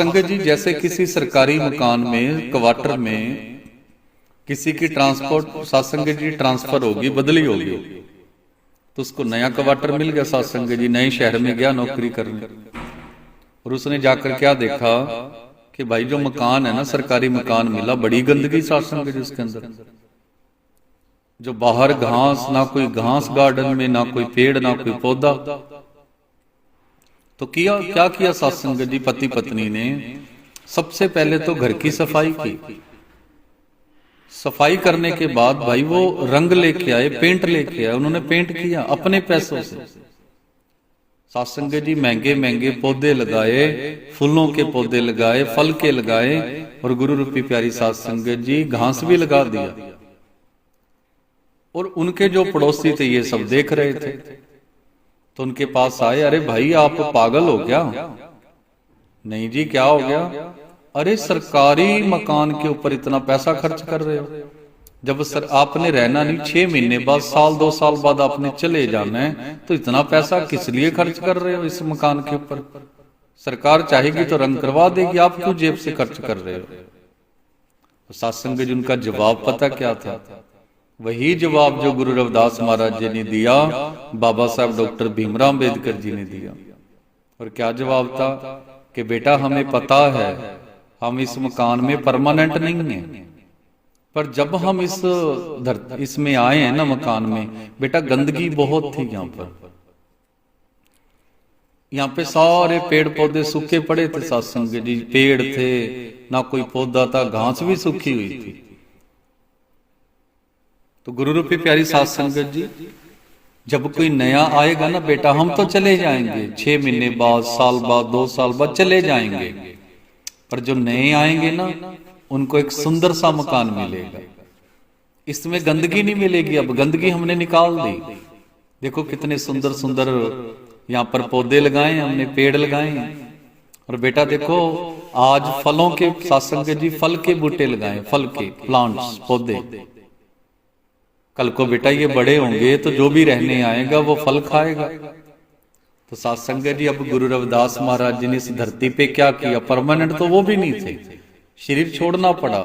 सत्संग जी जैसे किसी सरकारी मकान में क्वार्टर में किसी की ट्रांसपोर्ट सत्संग जी ट्रांसफ़र होगी बदली होगी। तो उसको नया क्वार्टर मिल गया सत्संग जी नए शहर में गया नौकरी करने। और उसने जाकर क्या देखा कि भाई जो मकान है ना सरकारी मकान मिला बड़ी गंदगी सत्संग जी उसके अंदर। जो बाहर घास ना कोई घास गार्डन में ना कोई पेड़ ना कोई पौधा। तो किया, क्या किया सत्संग जी पति पत्नी ने? सबसे पहले तो घर की सफ़ाई की। सफ़ाई करने के बाद भाई वो रंग लेके आए, पेंट लेके आए, उन्होंने पेंट किया अपने पैसों से। सत्संग जी महँगे महँगे पौधे लगाए, फूलों के पौधे लगाए, फल के लगाए, और गुरु रूपी प्यारी सत्संग जी घास भी लगा दिया। और उनके जो पड़ोसी थे, ये सब देख रहे थे। तो उनके पास आए, अरे भाई, आप पागल हो क्या? नहीं जी, क्या हो गया? अरे सरकारी मकान के ऊपर इतना पैसा खर्च कर रहे हो। जब सर, आपने रहना नहीं, छह महीने बाद, साल, दो साल बाद आपने चले जाना है तो इतना पैसा किस लिए खर्च कर रहे हो इस मकान के ऊपर? सरकार चाहेगी तो रंग करवा देगी, आप क्यों जेब से खर्च कर रहे हो? तो सत्संग उनका जवाब पता क्या था? वही जवाब जो गुरु रविदास महाराज जी ने दिया बाबा साहब डॉक्टर भीमराव अंबेडकर जी ने दिया और क्या जवाब था कि बेटा हमें पता है हम इस मकान में परमानेंट नहीं है पर जब हम इस धरती इसमें आए हैं ना मकान में बेटा गंदगी बहुत थी यहाँ पर यहाँ पे सारे पेड़ पौधे सूखे पड़े थे सत्संग जी पेड़ थे ना कोई पौधा था घास भी सूखी हुई थी तो गुरु रूपी प्यारी सात संगत जी, जब कोई नया आएगा ना बेटा, हम तो चले जाएँगे। छह महीने बाद, साल बाद, दो साल बाद चले जाएँगे। पर जो नए आएँगे ना, उनको एक सुंदर सा मकान मिलेगा। इसमें गंदगी नहीं मिलेगी। अब गंदगी हमने निकाल दी। देखो कितने सुंदर सुंदर यहाँ पर पौधे लगाए, हमने पेड़ लगाए। और बेटा देखो, आज फलों के सासंग जी फल के बूटे लगाए, फल के प्लांट्स पौधे। कल को बेटा ये बड़े होंगे तो जो भी रहने आएगा वो फल खाएगा तो सत्संग जी अब गुरु रविदास महाराज जी ने इस धरती पे क्या किया परमानेंट तो वो भी नहीं थे शरीर छोड़ना पड़ा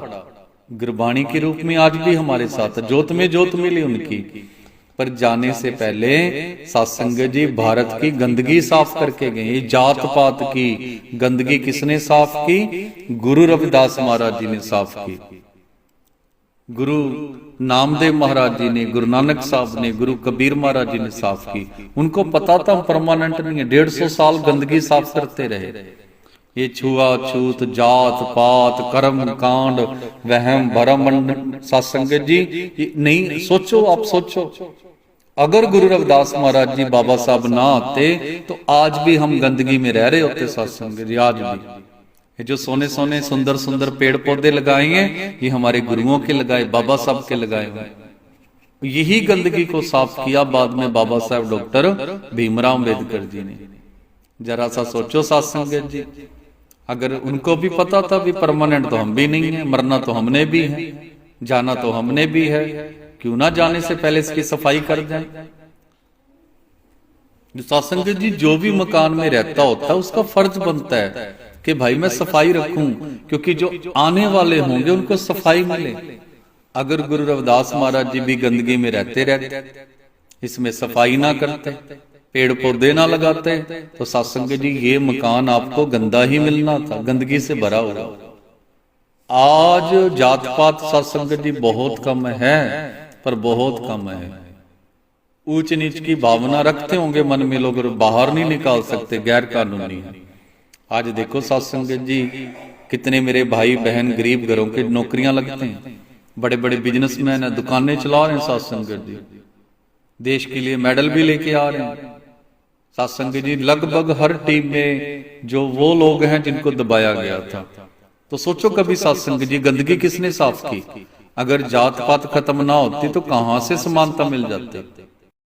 गुरबाणी के रूप में आज भी हमारे साथ जोत में जोत मिली उनकी पर जाने से पहले सत्संग जी भारत की गंदगी साफ़ करके गए जात पात की गंदगी किसने साफ़ की गुरु रविदास महाराज जी ने साफ़ की गुरु नामदेव महाराज जी ने, गुरु नानक साहब ने, गुरु कबीर महाराज जी ने साफ़ की। उनको पता था परमानेंट नहीं है, डेढ़ सौ साल गंदगी साफ़ करते रहे। ये छुआछूत जात, पात, कर्म, कांड, वहम, भरम सत्संग, जी नहीं, सोचो, आप सोचो। अगर गुरु रविदास महाराज जी बाबा साहब ना आते तो आज भी हम गंदगी में रह रहे होते सत्संग, जी, आज भी। जो सोने सोने सुंदर सुंदर पेड़ पौधे लगाए हैं, ये हमारे गुरुओं के लगाए, बाबा साहब के लगाए हुए यही गंदगी को साफ़ किया बाद में बाबा साहब डॉक्टर भीमराव अंबेडकर जी ने। जरा सा सोचो सत्संग जी, अगर उनको भी पता था भी परमानेंट तो हम भी नहीं है, मरना तो हमने भी है, जाना तो हमने भी है, क्यों ना जाने से पहले इसकी सफ़ाई कर जाए सत्संग जी, जो भी मकान में रहता होता है उसका फ़र्ज़ बनता है कि भाई मैं सफ़ाई रखूँ क्योंकि जो आने वाले होंगे उनको सफ़ाई मिले। अगर गुरु रविदास महाराज जी भी गंदगी में रहते रहते इसमें सफ़ाई ना करते पेड़ पौधे ना लगाते तो सत्संग जी ये मकान आपको गंदा ही मिलना था गंदगी से भरा हुआ। आज जात पात सत्संग जी बहुत कम है पर बहुत कम है। ऊंच नीच की भावना रखते होंगे मन में लोग बाहर नहीं निकाल सकते गैर कानूनी है आज देखो सत्संग जी, कितने मेरे भाई बहन गरीब घरों के नौकरियाँ लगते हैं। बड़े बड़े बिजनेसमैन है, दुकानें चला रहे हैं सत्संग जी। देश के लिए मेडल भी लेके आ रहे हैं। सत्संग जी, लगभग हर टीम में जो वो लोग हैं जिनको दबाया गया था। तो सोचो कभी सत्संग जी, गंदगी किसने साफ़ की? अगर जात पात खत्म ना होती तो कहाँ से समानता मिल जाती?